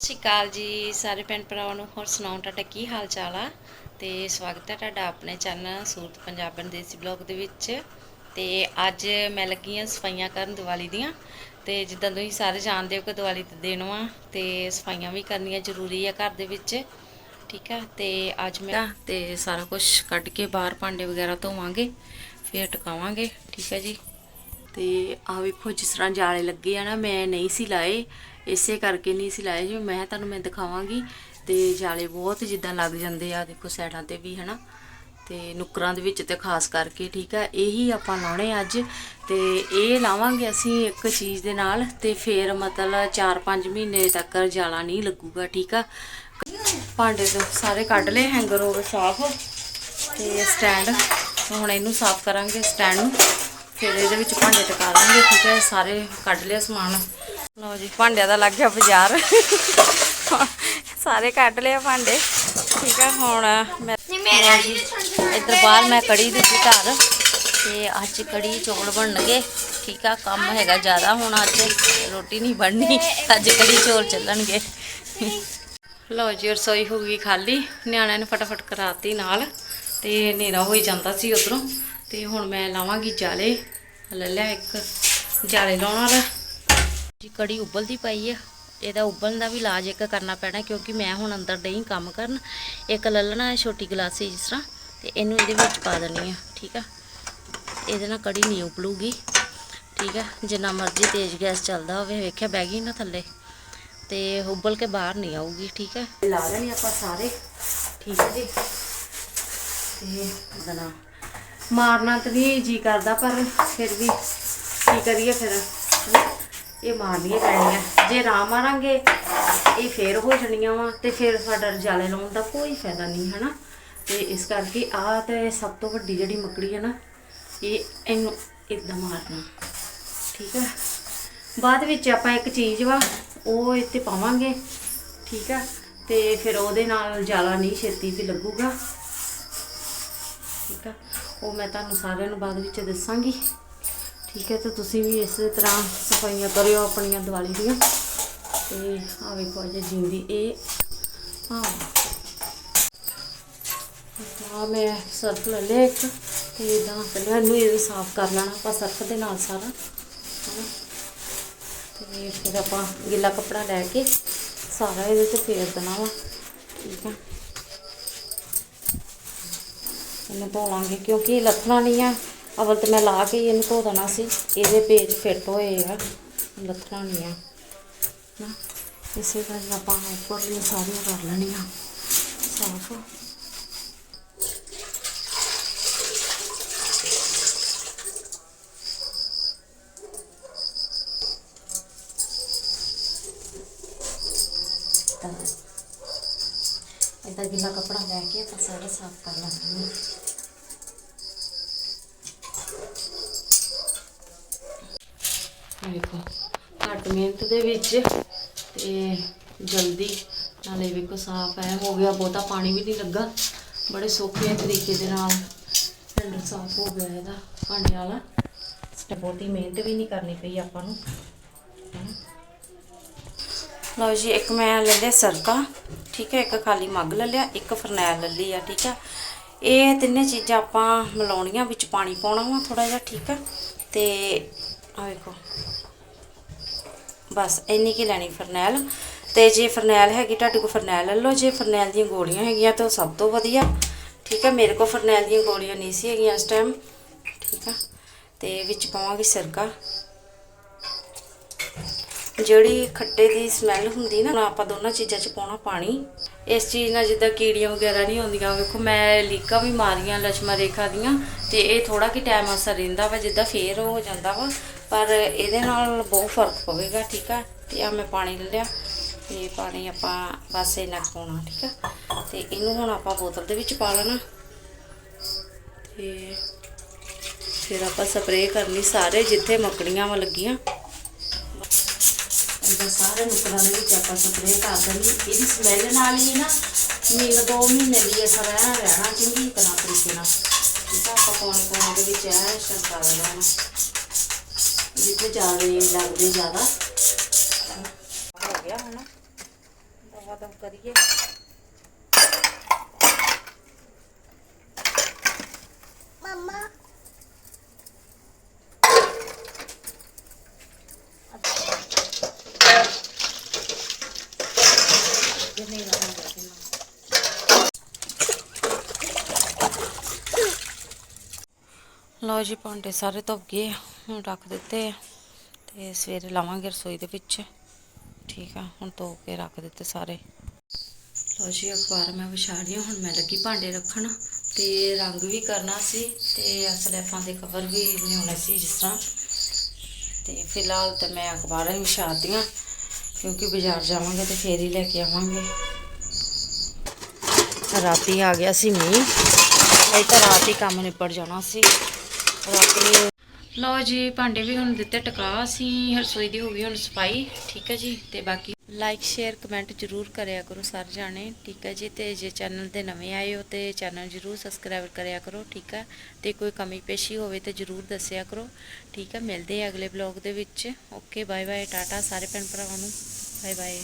ਸਤਿ ਸ਼੍ਰੀ ਅਕਾਲ ਜੀ ਸਾਰੇ ਭੈਣ ਭਰਾਵਾਂ ਨੂੰ, ਹੋਰ ਸੁਣਾਓ ਤੁਹਾਡਾ ਕੀ ਹਾਲ ਚਾਲ ਆ? ਤੇ ਸਵਾਗਤ ਹੈ ਤੁਹਾਡਾ ਆਪਣੇ ਚੈਨਲ ਸੂਰਤ ਪੰਜਾਬਣ ਦੇਸੀ ਬਲੌਗ ਦੇ ਵਿੱਚ। ਤੇ ਅੱਜ ਮੈਂ ਲੱਗੀ ਹਾਂ ਸਫਾਈਆਂ ਕਰਨ ਦੀਵਾਲੀ ਦੀਆਂ। ਤੇ ਜਿੱਦਾਂ ਤੁਸੀਂ ਸਾਰੇ ਜਾਣਦੇ ਹੋ ਕਿ ਦੀਵਾਲੀ ਤੇ ਦਿਨ ਵਾ, ਤੇ ਸਫਾਈਆਂ ਵੀ ਕਰਨੀਆਂ ਜ਼ਰੂਰੀ ਆ ਘਰ ਦੇ ਵਿੱਚ। ਠੀਕ ਆ, ਤੇ ਅੱਜ ਮੈਂ ਤੇ ਸਾਰਾ ਕੁਝ ਕੱਢ ਕੇ ਬਾਹਰ ਭਾਂਡੇ ਵਗੈਰਾ ਧੋਵਾਂਗੇ, ਫਿਰ ਟਿਕਾਵਾਂਗੇ। ਠੀਕ ਹੈ ਜੀ। ਤੇ ਆ ਵੇਖੋ, ਜਿਸ ਤਰ੍ਹਾਂ ਜਾਲੇ ਲੱਗੇ ਆ ਨਾ, ਮੈਂ ਨਹੀਂ ਸੀ ਲਾਏ। ਇਸੇ ਕਰਕੇ ਨਹੀਂ ਸੀ ਲਾਏ। ਜਿਵੇਂ ਮੈਂ ਤੁਹਾਨੂੰ ਮੈਂ ਦਿਖਾਵਾਂਗੀ। ਤੇ ਜਾਲੇ ਬਹੁਤ ਜਿੱਦਾਂ ਲੱਗ ਜਾਂਦੇ ਆ, ਦੇਖੋ ਸਾਈਡਾਂ ਤੇ ਵੀ, ਹਨਾ। ਤੇ ਨੁਕਰਾਂ ਦੇ ਵਿੱਚ ਤੇ ਖਾਸ ਕਰਕੇ, ਠੀਕ ਆ, ਇਹੀ ਆਪਾਂ ਲਾਉਣੇ ਅੱਜ। ਤੇ ਇਹ ਲਾਵਾਂਗੇ ਅਸੀਂ ਇੱਕ ਚੀਜ਼ ਦੇ ਨਾਲ, ਤੇ ਫਿਰ ਮਤਲਬ 4-5 ਮਹੀਨੇ ਤੱਕ ਜਾਲਾ ਨਹੀਂ ਲੱਗੂਗਾ, ਠੀਕ ਆ। ਭਾਂਡੇ ਤੋਂ ਸਾਰੇ ਕੱਢ ਲਏ ਹੈਂਗਰ ਹੋ ਗਏ ਸਾਫ਼। ਤੇ ਸਟੈਂਡ, ਹੁਣ ਇਹਨੂੰ ਸਾਫ਼ ਕਰਾਂਗੇ, ਸਟੈਂਡ ਨੂੰ। ਫਿਰ ਇਹਦੇ ਵਿੱਚ ਭਾਂਡੇ ਟਿਕਾ ਦਾਂਗੇ ਠੀਕ ਹੈ? ਸਾਰੇ ਕੱਢ ਲਿਆ ਸਮਾਨ। ਲਓ ਜੀ ਭਾਂਡਿਆਂ ਦਾ ਲੱਗ ਗਿਆ ਬਾਜ਼ਾਰ। ਸਾਰੇ ਕੱਢ ਲਿਆ ਭਾਂਡੇ। ਠੀਕ ਹੈ ਹੁਣ ਮੈਂ ਇੱਧਰ ਬਾਹਰ ਮੈਂ ਕੜੀ ਦਿੱਤੀ ਘਰ। ਤੇ ਅੱਜ ਕੜੀ ਚੌਲ ਬਣਨਗੇ। ਠੀਕ ਆ ਕੰਮ ਹੈਗਾ ਜ਼ਿਆਦਾ ਹੁਣ ਅੱਜ। ਰੋਟੀ ਨਹੀਂ ਬਣਨੀ। ਅੱਜ ਕੜੀ ਚੌਲ ਚੱਲਣਗੇ। ਲਓ ਜੀ ਰਸੋਈ ਹੋ ਗਈ ਖਾਲੀ। ਨਿਆਣਿਆਂ ਨੇ ਫਟਾਫਟ ਕਰਾਤੀ ਨਾਲ। ਤੇ ਹਨੇਰਾ ਹੋਈ ਜਾਂਦਾ ਸੀ ਉਧਰੋਂ। ਤੇ ਹੁਣ ਮੈਂ ਲਾਵਾਂਗੀ ਜਾਲੇ। ਲੈ ਲਿਆ ਇੱਕ ਜਾਲੇ ਲਾਉਣ ਵਾਲਾ। ਜੀ, ਕੜੀ ਉਬਲਦੀ ਪਈ ਆ। ਇਹਦਾ ਉਬਲਣ ਦਾ ਵੀ ਇਲਾਜ ਇੱਕ ਕਰਨਾ ਪੈਣਾ ਕਿਉਂਕਿ ਮੈਂ ਹੁਣ ਅੰਦਰ ਡਈ ਕੰਮ ਕਰਨ। ਇੱਕ ਲੱਲਣਾ ਛੋਟੀ ਗਲਾਸੀ ਜਿਸ ਤਰ੍ਹਾਂ। ਤੇ ਇਹਨੂੰ ਇਹਦੇ ਵਿੱਚ ਪਾ ਦੇਣੀ ਆ, ਠੀਕ ਆ? ਇਹਦੇ ਨਾਲ ਕੜੀ ਨਹੀਂ ਉਬਲੂਗੀ, ਠੀਕ ਆ? ਜਿੰਨਾ ਮਰਜ਼ੀ ਤੇਜ਼ ਗੈਸ ਚੱਲਦਾ ਹੋਵੇ, ਵੇਖਿਆ ਬਹਿ ਗਈ ਨਾ ਥੱਲੇ। ਤੇ ਉਬਲ ਕੇ ਬਾਹਰ ਨਹੀਂ ਆਊਗੀ, ਠੀਕ ਹੈ ਲਾ ਲੈਣੀ ਆਪਾਂ ਸਾਰੇ। ਠੀਕ ਹੈ ਜੀ। ਤੇ ਦਨਾ ਮਾਰਨਾ ਤਾਂ ਨਹੀਂ ਜੀ ਕਰਦਾ, ਪਰ ਫਿਰ ਵੀ ਕੀ ਕਰੀਏ ਫਿਰ? ਹਨਾ? ਇਹ ਮਾਰਨੀਆਂ ਪੈਣੀਆਂ। ਜੇ ਨਾ ਮਾਰਾਂਗੇ, ਇਹ ਫੇਰ ਹੋ ਜਾਣੀਆਂ ਵਾ ਤੇ ਫਿਰ ਸਾਡਾ ਰਜਾਲੇ ਲਾਉਣ ਦਾ ਕੋਈ ਫਾਇਦਾ ਨਹੀਂ, ਹਨਾ? ਤੇ ਇਸ ਕਰਕੇ ਆਹ ਤੇ ਸਭ ਤੋਂ ਵੱਡੀ ਜਿਹੜੀ ਮੱਕੜੀ ਹੈ ਨਾ, ਇਹ ਇਹਨੂੰ ਇਦਾਂ ਮਾਰਨਾ। ਠੀਕ ਹੈ ਬਾਅਦ ਵਿੱਚ ਆਪਾਂ ਇੱਕ ਚੀਜ਼ ਵਾ, ਉਹ ਇੱਥੇ ਪਾਵਾਂਗੇ। ਠੀਕ ਆ? ਤੇ ਫਿਰ ਉਹਦੇ ਨਾਲ ਜਾਲਾ ਨਹੀਂ ਛੇਤੀ ਵੀ ਲੱਗੂਗਾ। ਠੀਕ ਆ। ਉਹ ਮੈਂ ਤੁਹਾਨੂੰ ਸਾਰਿਆਂ ਨੂੰ ਬਾਅਦ ਵਿੱਚ ਦੱਸਾਂਗੀ। ਠੀਕ ਹੈ ਤੇ ਤੁਸੀਂ ਵੀ ਇਸੇ ਤਰ੍ਹਾਂ ਸਫਾਈਆਂ ਕਰਿਓ ਆਪਣੀਆਂ ਦੀਵਾਲੀ ਦੀਆਂ। ਤੇ ਆ ਵੇਖੋ, ਅਜੇ ਜਿੰਦੀ ਇਹ ਹਾਂ ਆ ਮੈਂ ਸਰਫ ਲੈ ਲਿਆ ਇੱਕ, ਤੇ ਇਦਾਂ ਪਹਿਲਾਂ ਇਹਨੂੰ, ਇਹ ਸਾਫ਼ ਕਰ ਲੈਣਾ ਆਪਾਂ ਸਰਫ ਦੇ ਨਾਲ ਸਾਰਾ, ਹਨਾ। ਤੇ ਫਿਰ ਆਪਾਂ ਗਿੱਲਾ ਕੱਪੜਾ ਲੈ ਕੇ ਸਾਰਾ ਇਹਦੇ ਤੇ ਫੇਰ ਦੇਣਾ ਵਾ, ਠੀਕ ਆ। ਇਹਨੂੰ ਧੋ ਲਾਂਗੇ ਕਿਉਂਕਿ ਇਹ ਲੱਥਣਾ ਨਹੀਂ ਆ। ਅਵਲ ਤੇ ਮੈਂ ਲਾ ਕੇ ਹੀ ਇਹਨੂੰ ਧੋ ਦੇਣਾ ਸੀ। ਇਹਦੇ ਪੇਜ ਫਿੱਟ ਹੋਏ ਆ। ਲੱਥਣਾ ਨਹੀਂ ਆ। ਨਾ, ਇਸੇ ਕਰਕੇ ਆਪਾਂ ਉੱਪਰ ਵੀ ਸਾਰੀਆਂ ਕਰ ਲੈਣੀਆਂ। ਸਾਫ਼। ਤਾਂ ਇਹਦਾ ਗਿੱਲਾ ਕੱਪੜਾ ਲੈ ਕੇ ਆਪਾਂ ਸਾਰਾ ਸਾਫ਼ ਕਰ ਲਾਂਗੇ ਆਹ ਵੇਖੋ ਘੱਟ ਮਿਹਨਤ ਦੇ ਵਿੱਚ ਤੇ ਜਲਦੀ ਨਾਲੇ ਵੇਖੋ ਸਾਫ਼ ਹੈ ਹੋ ਗਿਆ ਬਹੁਤਾ ਪਾਣੀ ਵੀ ਨਹੀਂ ਲੱਗਾ। ਬੜੇ ਸੌਖੇ ਤਰੀਕੇ ਦੇ ਨਾਲ। ਸਿਲੰਡਰ ਸਾਫ਼ ਹੋ ਗਿਆ ਇਹਦਾ, ਭਾਂਡੇ ਵਾਲਾ। ਤੇ ਬਹੁਤੀ ਮਿਹਨਤ ਵੀ ਨਹੀਂ ਕਰਨੀ ਪਈ ਆਪਾਂ ਨੂੰ। ਲਓ ਜੀ, ਇੱਕ ਮੈਂ ਲੈ ਲਿਆ ਸਰਕਾ, ਠੀਕ ਹੈ ਇੱਕ ਖਾਲੀ ਮੱਗ ਲੈ ਲਿਆ, ਇੱਕ ਫਰਨੈਲ ਲੈ ਲਈ ਆ, ਠੀਕ ਹੈ ਇਹ ਤਿੰਨੇ ਚੀਜ਼ਾਂ ਆਪਾਂ ਮਿਲਾਉਣੀਆਂ, ਵਿੱਚ ਪਾਣੀ ਪਾਉਣਾ ਵਾ ਥੋੜਾ ਜਿਹਾ, ਠੀਕ ਹੈ ਤੇ ਆ ਵੇਖੋ। ਬਸ ਇੰਨੀ ਕੀ ਲੈਣੀ ਫਰਨੈਲ। ਤੇ ਜੇ ਫਰਨੈਲ ਹੈਗੀ, ਤੁਹਾਡੇ ਕੋਲ ਫਰਨੈਲ ਲੈ ਲਓ। ਜੇ ਫਰਨੈਲ ਦੀਆਂ ਗੋਲੀਆਂ ਹੈਗੀਆਂ ਤਾਂ ਉਹ ਸਭ ਤੋਂ ਵਧੀਆ। ਠੀਕ ਹੈ, ਮੇਰੇ ਕੋਲ ਫਰਨੈਲ ਦੀਆਂ ਗੋਲੀਆਂ ਨਹੀਂ ਸੀ ਹੈਗੀਆਂ ਇਸ ਟਾਈਮ ਠੀਕ ਆ, ਤੇ ਵਿੱਚ ਪਾਵਾਂਗੇ ਸਿਰਕਾ। ਜਿਹੜੀ ਖੱਟੇ ਦੀ ਸਮੈਲ ਹੁੰਦੀ ਨਾ, ਆਪਾਂ ਦੋਨਾਂ ਚੀਜ਼ਾਂ 'ਚ ਪਾਉਣਾ ਪਾਣੀ। ਇਸ ਚੀਜ਼ ਨਾਲ ਜਿੱਦਾਂ ਕੀੜੀਆਂ ਵਗੈਰਾ ਨਹੀਂ ਹੁੰਦੀਆਂ ਵੇਖੋ, ਮੈਂ ਲੀਕਾਂ ਵੀ ਮਾਰੀਆਂ ਲਛਮਾ ਰੇਖਾ ਦੀਆਂ। ਤੇ ਇਹ ਥੋੜਾ ਕਿ ਟਾਈਮ ਅਸਰ ਰਹਿੰਦਾ ਵਾ, ਜਿੱਦਾਂ ਫੇਰ ਹੋ ਜਾਂਦਾ ਵਾ। ਪਰ ਇਹਦੇ ਨਾਲ ਬਹੁਤ ਫ਼ਰਕ ਪਵੇਗਾ, ਠੀਕ ਆ? ਤੇ ਆ ਮੈਂ ਪਾਣੀ ਲੈ ਲਿਆ। ਤੇ ਪਾਣੀ ਆਪਾਂ ਬਸ ਇੰਨਾ ਕੁ ਪਾਉਣਾ, ਠੀਕ ਆ? ਤੇ ਇਹਨੂੰ ਹੁਣ ਆਪਾਂ ਬੋਤਲ ਦੇ ਵਿੱਚ ਪਾ ਲੈਣਾ। ਤੇ ਫਿਰ ਆਪਾਂ ਸਪਰੇਅ ਕਰਨੀ ਸਾਰੇ ਜਿੱਥੇ ਮੱਕੜੀਆਂ ਵਾ ਲੱਗੀਆਂ। ਇਹਦਾ ਸਾਰੇ ਨੁਕਰਾਂ ਦੇ ਵਿੱਚ ਆਪਾਂ ਸਪਰੇਅ ਕਰ ਦੇਣੀ। ਇਹਦੀ ਸਮੈਲ ਨਾਲ ਹੀ ਨਾ ਮਹੀਨੇ ਦੋ ਮਹੀਨੇ ਲਈ ਅਸਰ ਰਹਿਣਾ ਰਹਿਣਾ, ਚੰਗੀ ਤਰ੍ਹਾਂ ਤਰੀਕੇ ਨਾਲ। ਠੀਕ ਆ, ਆਪਾਂ ਕੋਨੇ ਕੋਨੇ ਦੇ ਵਿੱਚ ਐ ਸ਼ੰਕਾ ਦੇਣਾ ਜਿੱਥੇ ਜ਼ਿਆਦਾ ਲੱਗਦੇ ਜ਼ਿਆਦਾ ਹੋ ਗਿਆ ਹੁਣ ਦਫਾ ਦਫ ਕਰੀਏ ਮਮਾ ਜਿੰਨੇ ਨਾ ਹੁੰਦਾ ਕਿੰਨਾ ਲਓ ਜੀ ਭਾਂਡੇ ਸਾਰੇ ਧੁੱਪ ਗਏ ਹੁਣ ਰੱਖ ਦਿੱਤੇ ਆ ਤੇ ਸਵੇਰੇ ਲਾਵਾਂਗੇ ਰਸੋਈ ਦੇ ਵਿੱਚ। ਠੀਕ ਆ, ਹੁਣ ਧੋ ਕੇ ਰੱਖ ਦਿੱਤੇ ਸਾਰੇ। ਲਓ ਜੀ, ਅਖਬਾਰ ਮੈਂ ਵਿਛਾ ਰਹੀ ਹੁਣ ਮੈਂ ਲੱਗੀ ਭਾਂਡੇ ਰੱਖਣ। ਤੇ ਰੰਗ ਵੀ ਕਰਨਾ ਸੀ ਤੇ ਸਲੈਫਾਂ ਦੇ ਕਵਰ ਵੀ ਲਿਆਉਣੇ ਸੀ ਜਿਸ ਤਰ੍ਹਾਂ। ਤੇ ਫਿਲਹਾਲ ਤਾਂ ਮੈਂ ਅਖਬਾਰਾਂ ਹੀ ਵਿਛਾਤੀਆਂ ਕਿਉਂਕਿ ਬਾਜ਼ਾਰ ਜਾਵਾਂਗੇ ਤੇ ਫੇਰ ਹੀ ਲੈ ਕੇ ਆਵਾਂਗੇ। ਰਾਤੀ ਆ ਗਿਆ ਸੀ ਮੀਂਹ, ਨਹੀਂ ਤਾਂ ਰਾਤ ਹੀ ਕੰਮ ਨਿਪਟ ਜਾਣਾ ਸੀ। ਰਾਤੀ ਲਓ ਜੀ, ਭਾਂਡੇ ਵੀ ਹੁਣ ਦਿੱਤੇ ਟਕਾ ਅਸੀਂ ਰਸੋਈ ਦੀ ਹੋ ਗਈ ਹੁਣ ਸਫ਼ਾਈ, ਠੀਕ ਹੈ ਜੀ? ਤੇ ਬਾਕੀ ਲਾਈਕ ਸ਼ੇਅਰ ਕਮੈਂਟ ਜਰੂਰ ਕਰਿਆ ਕਰੋ ਸਾਰੇ ਜਾਣੇ, ਠੀਕ ਹੈ ਜੀ? ਤੇ ਜੇ ਚੈਨਲ ਤੇ ਨਵੇਂ ਆਏ ਹੋ ਤੇ ਚੈਨਲ ਜਰੂਰ ਸਬਸਕ੍ਰਾਈਬ ਕਰਿਆ ਕਰੋ, ਠੀਕ ਹੈ? ਤੇ ਕੋਈ ਕਮੀ ਪੇਸ਼ੀ ਹੋਵੇ ਤੇ ਜਰੂਰ ਦੱਸਿਆ ਕਰੋ, ਠੀਕ ਹੈ? ਮਿਲਦੇ ਆ ਅਗਲੇ ਬਲੌਗ ਦੇ ਵਿੱਚ। ਓਕੇ ਬਾਏ ਬਾਏ ਟਾਟਾ ਸਾਰੇ ਭੈਣ ਭਰਾਵਾਂ ਨੂੰ। Bye bye